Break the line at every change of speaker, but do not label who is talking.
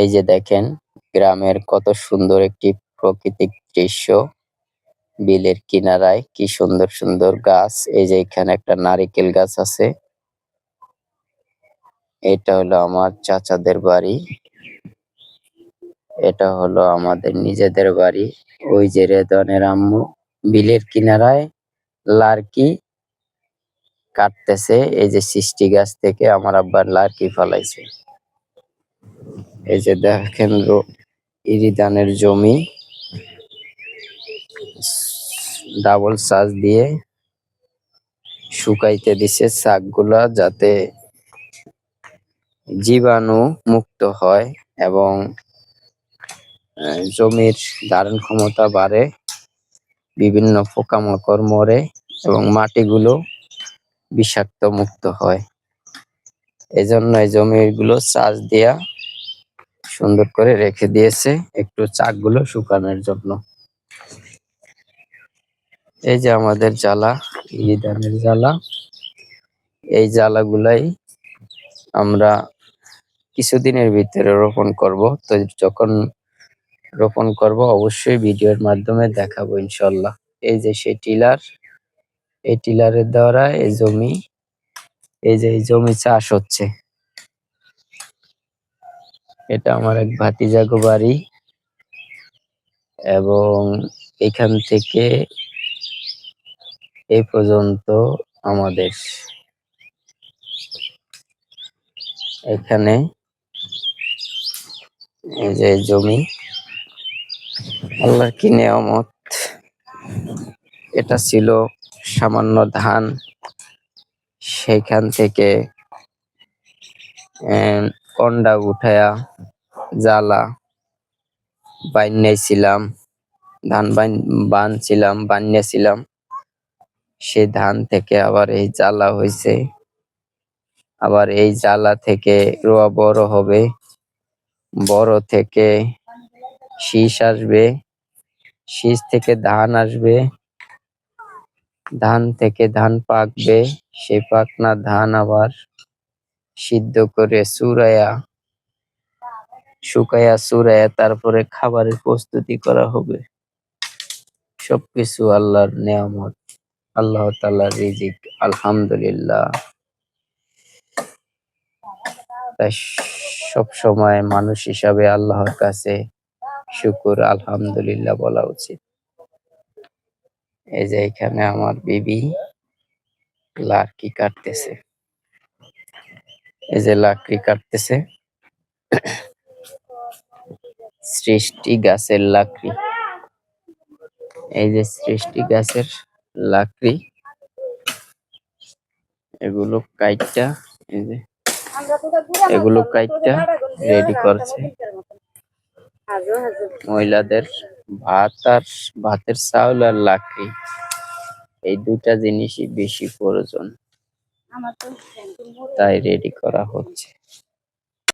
এই যে দেখেন, গ্রামের কত সুন্দর একটি প্রকৃতিক দৃশ্য। বিলের কিনারায় কি সুন্দর সুন্দর গাছ। এই যে এখানে একটা নারিকেল গাছ আছে। এটা হলো আমার চাচাদের বাড়ি। এটা হলো আমাদের নিজেদের বাড়ি। ওই যে রেদনের আম্মু বিলের কিনারায় লার্কি কাটতেছে। এই যে সৃষ্টি গাছ থেকে আমার আব্বার লার্কি ফলাইছে। এই যে দেখেন ইরিদানের জমি। ডাবল সাজ দিয়ে শুকাইতে দিছে শাকগুলা যাতে জীবাণু মুক্ত হয় এবং জমির ধারণ ক্ষমতা বাড়ে, বিভিন্ন পোকামাকড় মরে এবং মাটিগুলো বিষাক্ত মুক্ত হয়। এজন্য এই জমিগুলো চাষ দিয়া সুন্দর করে রেখে দিয়েছে একটু চাকগুলো শুকানোর জন্য। এই যে আমাদের জ্বালা এই জ্বালা। এই জ্বালাগুলাই আমরা কিছুদিনের ভিতরে রোপণ করব। তো যখন রোপণ করব, অবশ্যই ভিডিওর মাধ্যমে দেখাবো ইনশাল্লাহ এই যে সেই টিলার, এই টিলারের দ্বারা এই জমি, এই যে এই জমি চাষ হচ্ছে। এটা আমার এক ভাতিজাগো বাড়ি। এবং এখান থেকে এই পর্যন্ত আমাদের এখানে যে জমি, আল্লাহর কি নেয়ামত, এটা ছিল সামান্য ধান। সেখান থেকে কন্ডা উঠায়া জ্বালা বানিয়েছিলাম, ধান বান, বানছিলাম, বানিয়েছিলাম। সেই ধান থেকে আবার এই জ্বালা হয়েছে আবার এই জ্বালা থেকে রোয়া বড় হবে। বড় থেকে শীষ আসবে। শীষ থেকে ধান আসবে। ধান থেকে ধান পাকবে। সেই পাকনা ধান আবার সিদ্ধ করে চুরাইয়া শুকাইয়া চুরাইয়া তারপরে খাবারের প্রস্তুতি করা হবে। সবকিছু আল্লাহর নিয়ামত। আল্লাহ তাআলার রিজিক, আলহামদুলিল্লাহ। তাই সব সময় মানুষ হিসাবে আল্লাহর কাছে শুকুর, আলহামদুলিল্লাহ বলা উচিত। এই যে এখানে আমার বিবি লাকড়ি কাটতেছে। এই যে লাকড়ি কাটতেছে। সৃষ্টি গাছের লাকড়ি। এই যে সৃষ্টি গাছের লাকড়ি। এগুলো কাইটটা, এই যে এগুলো কাইটটা রেডি করছে। মহিলাদের ভাত আর ভাতের চাউল আর লাকড়ি। এই দুটা জিনিসই বেশি প্রয়োজন। তাই রেডি করা হচ্ছে।